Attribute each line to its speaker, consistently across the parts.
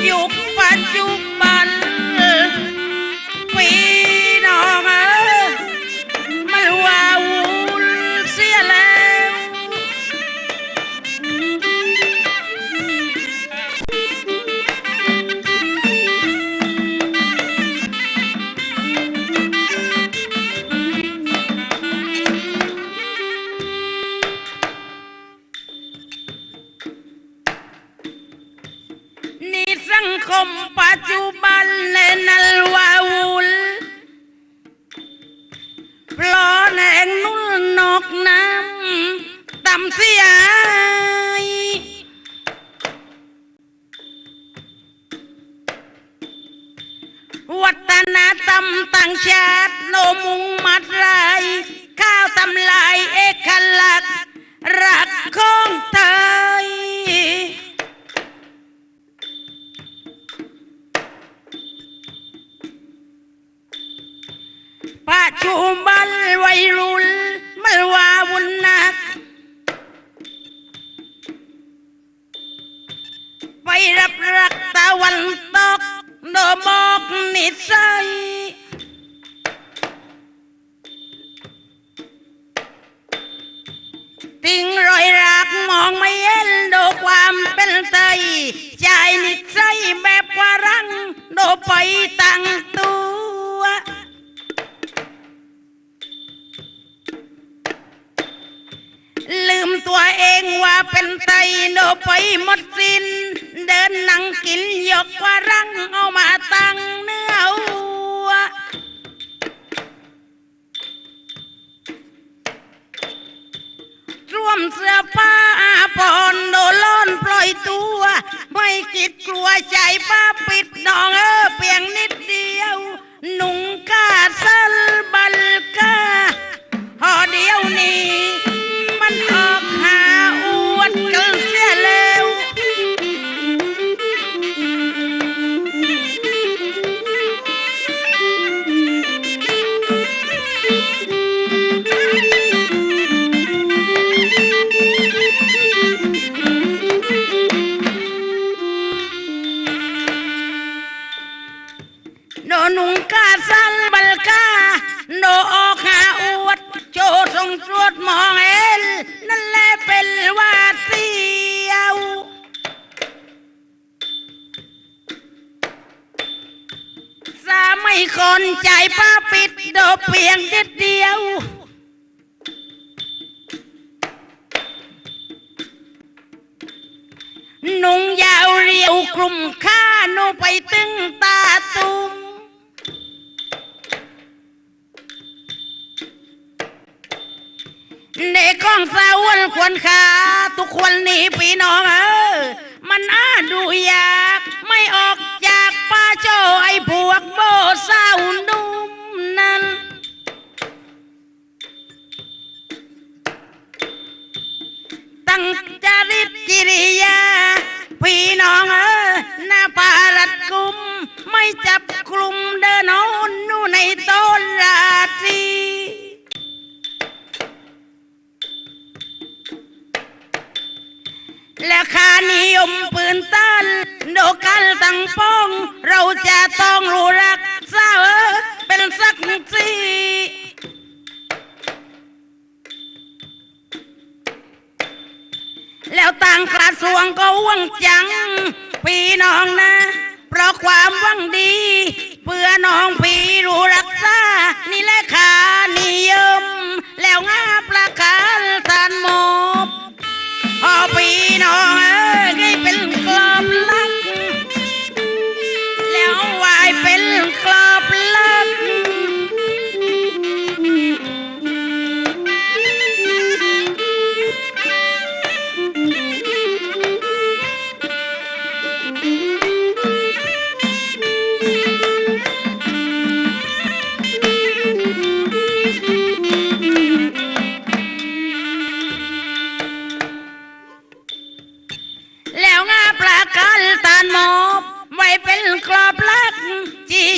Speaker 1: you ต่างชาติโนมุงมัดไรข้าวตำลายเอกลักษณ์รักของไทยประชุม ใจนิดใจแบบว่ารังโดไปตั้งตัว ลืมตัวเองว่าเป็นไตโดไปหมดสิ้น เดินนั่งกินยกว่ารังเอามาตั้งเนื้อ เสื้อผ้าปอนโดลอนปล่อยตัว ไม่คิดกลัวใจป้าปิดดองเออเปียงนิด คนใจป้าปิดโดเพียงเด็ดเดียว นุ่งยาวเรียวคลุมข้าโนไปตึงตาตุมเด็กของสาวลควรขาทุกคนนี่พี่น้องเออมันอาดูยากไม่ออก จากป้าโจไอ้พวกโบสาวนุ่มนั้น ตั้งจริตกิริยา พี่น้องเออหน้าปารัดกุม ไม่จับกลุ่มเดินอนนู่ในต้นราตรีและคานิยมป กันตั้งป้อง เราจะต้องรู้รักษาเออเป็นสักสีแล้วต่างกระทรวงก็หวังจัง พี่น้องนะ เพราะความหวังดี เพื่อน้องพี่รู้รัก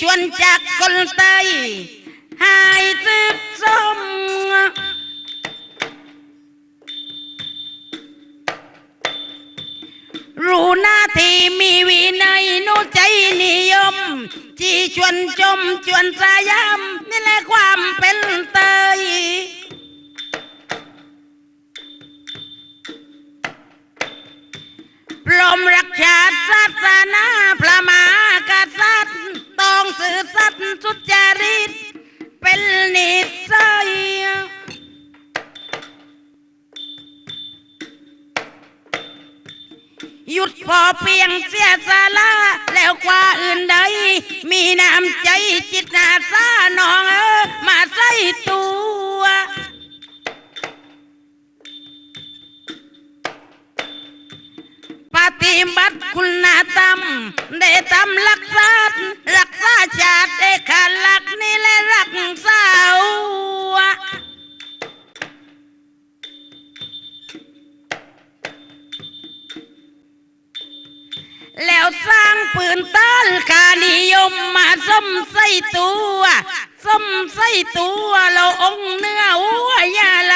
Speaker 1: ชวนจากคนไตหายซึกสมรู้หน้าที่มีวินัยนุใจนิยมจีชวนจมชวนสยามนี่แหละความเป็น หยุดพอเพียงเสียสาละแล้วกว่าอื่นใด มีน้ำใจจิตนาซาน้องเออมาใส่ตัว ปฏิบัติคุณธรรมได้ทำรักษารักษา มาส้มใส่ตัวส้มใส่ตัวเราองเนื้อวัวย่าล